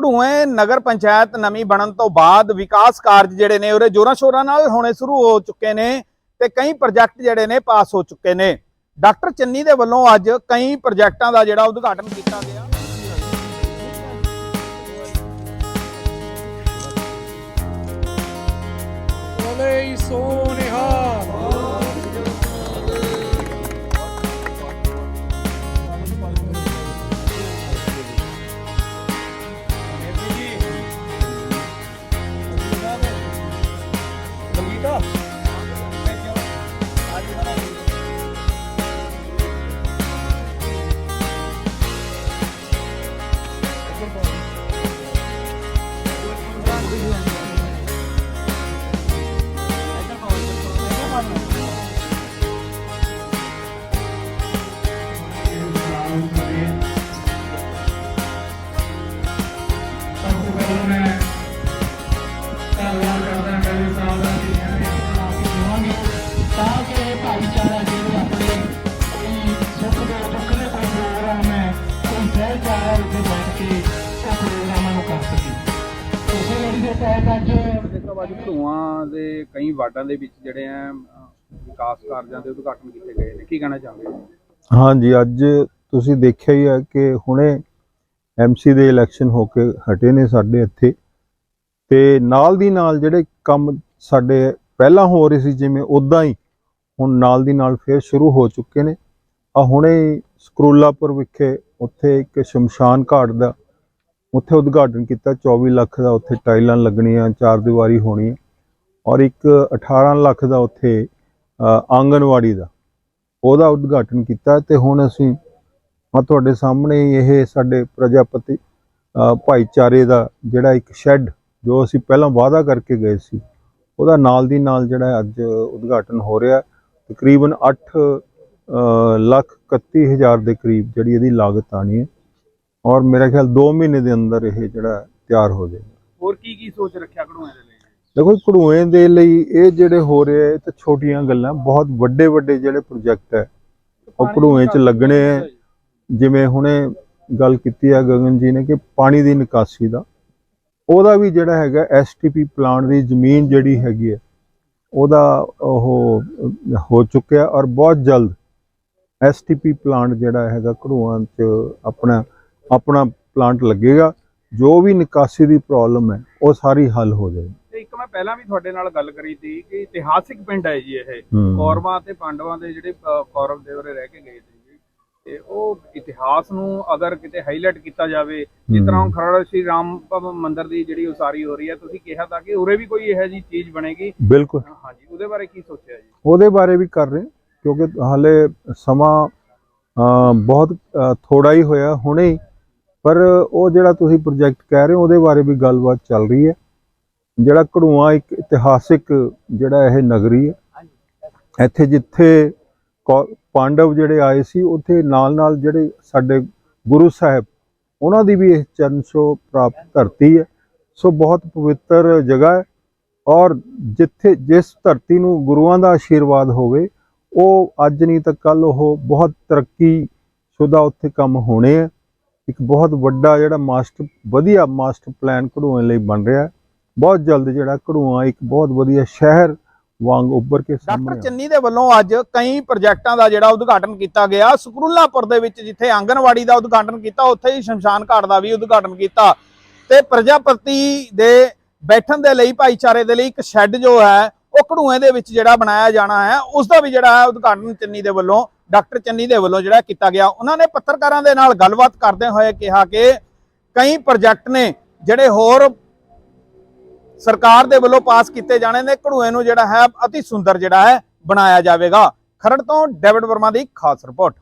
ਘੜੂਏ ਨਗਰ ਪੰਚਾਇਤ ਨਵੀਂ ਬਣਨ ਤੋਂ ਬਾਅਦ ਵਿਕਾਸ ਕਾਰਜ ਜਿਹੜੇ ਨੇ ਉਹਦੇ ਜੋਰਾਂ ਸ਼ੋਰਾਂ ਨਾਲ ਹੋਣੇ ਸ਼ੁਰੂ ਹੋ ਚੁੱਕੇ ਨੇ ਤੇ ਕਈ ਪ੍ਰੋਜੈਕਟ ਜਿਹੜੇ ਨੇ ਪਾਸ ਹੋ ਚੁੱਕੇ ਨੇ। ਡਾਕਟਰ ਚੰਨੀ ਦੇ ਵੱਲੋਂ ਅੱਜ ਕਈ ਪ੍ਰੋਜੈਕਟਾਂ ਦਾ ਜਿਹੜਾ ਉਦਘਾਟਨ ਕੀਤਾ ਗਿਆ। ਬੋਲੇ 있습니까? Amen. 아, 네. ਅੱਜ ਦੇਖੋ ਅੱਜ ਘੜੂਆਂ ਦੇ ਕਈ ਵਾਰਡਾਂ ਦੇ ਵਿੱਚ ਜਿਹੜੇ ਆ ਅ, ਵਿਕਾਸ ਕਾਰਜਾਂ ਦੇ ਉਦਘਾਟਨ ਕੀਤੇ ਗਏ ਨੇ। ਕੀ ਕਹਿਣਾ ਚਾਹੁੰਦੇ ਹੋ ਹਾਂਜੀ ਅੱਜ ਤੁਸੀਂ ਦੇਖਿਆ ਹੀ ਹੈ ਕਿ ਹੁਣੇ ਐਮਸੀ ਦੇ ਇਲੈਕਸ਼ਨ ਹੋ ਕੇ ਹਟੇ ਨੇ ਸਾਡੇ ਇੱਥੇ। ਤੇ ਨਾਲ ਦੀ ਨਾਲ ਜਿਹੜੇ ਕੰਮ ਸਾਡੇ ਪਹਿਲਾਂ ਹੋ ਰਹੇ ਸੀ ਜਿਵੇਂ ਉਦਾਂ ਹੀ ਹੁਣ ਨਾਲ ਦੀ ਨਾਲ ਫੇਰ ਸ਼ੁਰੂ ਹੋ ਚੁੱਕੇ ਨੇ। ਆ ਹੁਣੇ ਸਕਰੂਲਾਪੁਰ ਵਿਖੇ ਉੱਥੇ ਇੱਕ ਸ਼ਮਸ਼ਾਨ ਘਾਟ ਦਾ ਉੱਥੇ ਉਦਘਾਟਨ ਕੀਤਾ 24 ਲੱਖ ਦਾ ਉੱਥੇ ਟਾਈਲਾਂ ਲੱਗਣੀਆਂ ਚਾਰ ਦੀਵਾਰੀ ਹੋਣੀ ਹੈ ਔਰ ਇੱਕ 18 ਲੱਖ ਦਾ ਉੱਥੇ ਅ, ਆਂਗਣਵਾੜੀ ਦਾ ਉਹਦਾ ਉਦਘਾਟਨ ਕੀਤਾ ਤੇ ਹੁਣ ਅਸੀਂ ਆ ਤੁਹਾਡੇ ਸਾਹਮਣੇ ਇਹ ਸਾਡੇ ਪ੍ਰਜਾਪਤੀ ਭਾਈਚਾਰੇ ਦਾ ਜਿਹੜਾ ਇੱਕ ਸ਼ੈੱਡ ਜੋ ਅਸੀਂ ਪਹਿਲਾਂ ਵਾਅਦਾ ਕਰਕੇ ਗਏ ਸੀ ਉਹਦਾ ਨਾਲ ਦੀ ਨਾਲ ਜਿਹੜਾ ਅੱਜ ਉਦਘਾਟਨ ਹੋ ਰਿਹਾ ਤਕਰੀਬਨ 8 ਲੱਖ 31 ਹਜ਼ਾਰ ਦੇ ਕਰੀਬ ਜਿਹੜੀ ਇਹਦੀ ਲਾਗਤ ਆਣੀ ਹੈ। ਔਰ ਮੇਰਾ ਖਿਆਲ 2 ਮਹੀਨੇ ਦੇ ਅੰਦਰ ਇਹ ਜਿਹੜਾ ਤਿਆਰ ਹੋ ਜਾਏਗਾ। ਹੋਰ ਕੀ ਕੀ ਸੋਚ ਰੱਖਿਆ ਘੜੂਆਂ ਦੇ ਲਈ? ਦੇਖੋ ਘੜੂਏ ਦੇ ਲਈ ਇਹ ਜਿਹੜੇ ਹੋ ਰਹੇ ਆ, ਇਹ ਤਾਂ ਛੋਟੀਆਂ ਗੱਲਾਂ ਬਹੁਤ ਵੱਡੇ ਵੱਡੇ ਜਿਹੜੇ ਪ੍ਰੋਜੈਕਟ ਹੈ ਉਹ ਘੜੂਏ 'ਚ ਲੱਗਣੇ ਆ। ਜਿਵੇਂ ਹੁਣੇ ਗੱਲ ਕੀਤੀ ਹੈ ਗਗਨ ਜੀ ਨੇ ਕਿ ਪਾਣੀ ਦੀ ਨਿਕਾਸੀ ਦਾ। ਉਹਦਾ ਵੀ ਜਿਹੜਾ ਹੈਗਾ ਐਸਟੀਪੀ ਪਲਾਂਟ ਦੀ ਜ਼ਮੀਨ ਜਿਹੜੀ ਹੈਗੀ ਹੈ ਉਹਦਾ ਉਹ ਹੋ ਚੁੱਕਿਆ ਔਰ ਬਹੁਤ ਜਲਦ ਐਸਟੀਪੀ ਪਲਾਂਟ ਜਿਹੜਾ ਹੈਗਾ ਘੜੂਆਂ 'ਚ ਆਪਣਾ ਆਪਣਾ ਪਲਾਂਟ ਲੱਗੇਗਾ ਜੋ ਵੀ ਨਿਕਾਸੀ ਦੀ ਪ੍ਰੋਬਲਮ ਹੈ ਉਹ ਸਾਰੀ ਹੱਲ ਹੋ ਜਾਏਗੀ। ਤੇ ਇੱਕ ਮੈਂ ਪਹਿਲਾਂ ਵੀ ਤੁਹਾਡੇ ਨਾਲ ਗੱਲ ਕਰੀ ਸੀ ਕਿ ਇਤਿਹਾਸਿਕ ਪਿੰਡ ਹੈ ਜੀ ਇਹ। ਕੌਰਵਾਂ ਤੇ ਪਾਂਡਵਾਂ ਦੇ ਜਿਹੜੇ ਕੌਰਵ ਦੇ ਉਰੇ ਰਹਿ ਕੇ ਗਏ ਸੀ ਤੇ ਉਹ ਇਤਿਹਾਸ ਨੂੰ ਅਗਰ ਕਿਤੇ ਹਾਈਲਾਈਟ ਕੀਤਾ ਜਾਵੇ ਜਿਸ ਤਰ੍ਹਾਂ ਖਰੜ ਸ਼੍ਰੀ ਰਾਮ ਭਵਨ ਮੰਦਿਰ ਦੀ ਜਿਹੜੀ ਉਸਾਰੀ ਹੋ ਰਹੀ ਹੈ ਤੁਸੀਂ ਕਿਹਾ ਤਾਂ ਕਿ ਉਰੇ ਵੀ ਕੋਈ ਇਹੋ ਜੀ ਚੀਜ਼ ਬਣੇਗੀ। ਬਿਲਕੁਲ। ਹਾਂਜੀ ਉਹਦੇ ਬਾਰੇ ਕੀ ਸੋਚਿਆ ਜੀ? ਉਹਦੇ ਬਾਰੇ ਵੀ ਕਰ ਰਹੇ ਕਿਉਂਕਿ ਹਾਲੇ ਸਮਾਂ ਬਹੁਤ ਥੋੜਾ ਹੀ ਹੋਇਆ ਹੁਣੇ ਪਰ ਉਹ ਜਿਹੜਾ ਤੁਸੀਂ ਪ੍ਰੋਜੈਕਟ ਕਹਿ ਰਹੇ ਹੋ, ਉਹਦੇ ਬਾਰੇ ਵੀ ਗੱਲਬਾਤ ਚੱਲ ਰਹੀ ਹੈ। ਜਿਹੜਾ ਘੜੂਆਂ ਇੱਕ ਇਤਿਹਾਸਿਕ ਜਿਹੜਾ ਇਹ ਨਗਰੀ ਹੈ, ਇੱਥੇ ਜਿੱਥੇ ਕੌ- ਪਾਂਡਵ ਜਿਹੜੇ ਆਏ ਸੀ, ਉੱਥੇ ਨਾਲ ਨਾਲ ਜਿਹੜੇ ਸਾਡੇ ਗੁਰੂ ਸਾਹਿਬ, ਉਹਨਾਂ ਦੀ ਵੀ ਇਹ ਚਰਨ ਛੋਹ ਪ੍ਰਾਪਤ ਧਰਤੀ ਹੈ। ਸੋ ਬਹੁਤ ਪਵਿੱਤਰ ਜਗ੍ਹਾ ਹੈ ਔਰ ਜਿੱਥੇ ਜਿਸ ਧਰਤੀ ਨੂੰ ਗੁਰੂਆਂ ਦਾ ਆਸ਼ੀਰਵਾਦ ਹੋਵੇ, ਉਹ ਅੱਜ ਨਹੀਂ ਤਾਂ ਕੱਲ ਉਹ ਬਹੁਤ ਤਰੱਕੀ ਸ਼ੁਦਾ ਉੱਥੇ ਕੰਮ ਹੋਣੇ ਆ ਇੱਕ ਬਹੁਤ ਵੱਡਾ ਜਿਹੜਾ ਮਾਸਟਰ ਵਧੀਆ ਮਾਸਟਰ ਪਲਾਨ ਘੜੂਆਂ ਲਈ ਬਣ ਰਿਹਾ ਬਹੁਤ ਜਲਦ ਜਿਹੜਾ ਘੜੂਆਂ ਇੱਕ ਬਹੁਤ ਵਧੀਆ ਸ਼ਹਿਰ ਵਾਂਗ ਉੱਭਰ ਕੇ ਸਾਹਮਣੇ ਡਾਕਟਰ। ਚੰਨੀ ਦੇ ਵੱਲੋਂ ਅੱਜ ਕਈ ਪ੍ਰੋਜੈਕਟਾਂ ਦਾ ਜਿਹੜਾ ਉਦਘਾਟਨ ਕੀਤਾ ਗਿਆ। ਸਕਰੂਲਾਪੁਰ ਦੇ ਵਿੱਚ ਜਿੱਥੇ ਆਂਗਨਵਾੜੀ ਦਾ ਉਦਘਾਟਨ ਕੀਤਾ ਉੱਥੇ ਹੀ ਸ਼ਮਸ਼ਾਨ ਘਾਟ ਦਾ ਵੀ ਉਦਘਾਟਨ ਕੀਤਾ। ਤੇ ਪ੍ਰਜਾਪਤੀ ਦੇ ਬੈਠਣ ਦੇ ਲਈ ਭਾਈਚਾਰੇ ਦੇ ਲਈ ਇੱਕ ਸ਼ੈੱਡ ਜੋ ਹੈ ਉਹ ਘੜੂਏ ਦੇ ਵਿੱਚ ਜਿਹੜਾ ਬਣਾਇਆ ਜਾਣਾ ਹੈ। ਉਸ ਦਾ ਵੀ ਜਿਹੜਾ ਹੈ ਉਦਘਾਟਨ ਚੰਨੀ ਦੇ ਵੱਲੋਂ ਡਾਕਟਰ ਚੰਨੀ ਦੇ ਵੱਲੋਂ ਜਿਹੜਾ ਕੀਤਾ ਗਿਆ, ਉਹਨਾਂ ਨੇ ਪੱਤਰਕਾਰਾਂ ਦੇ ਨਾਲ ਗੱਲਬਾਤ ਕਰਦੇ ਹੋਏ ਕਿਹਾ ਕਿ ਕਈ ਪ੍ਰੋਜੈਕਟ ਨੇ ਜਿਹੜੇ ਹੋਰ ਸਰਕਾਰ ਦੇ ਵੱਲੋਂ ਪਾਸ ਕੀਤੇ ਜਾਣੇ ਨੇ, ਘੜੂਏ ਨੂੰ ਜਿਹੜਾ ਹੈ ਅਤੀ ਸੁੰਦਰ ਜਿਹੜਾ ਹੈ ਬਣਾਇਆ ਜਾਵੇਗਾ। ਖਰੜ ਤੋਂ ਡੇਵਿਡ ਵਰਮਾ ਦੀ ਖਾਸ ਰਿਪੋਰਟ।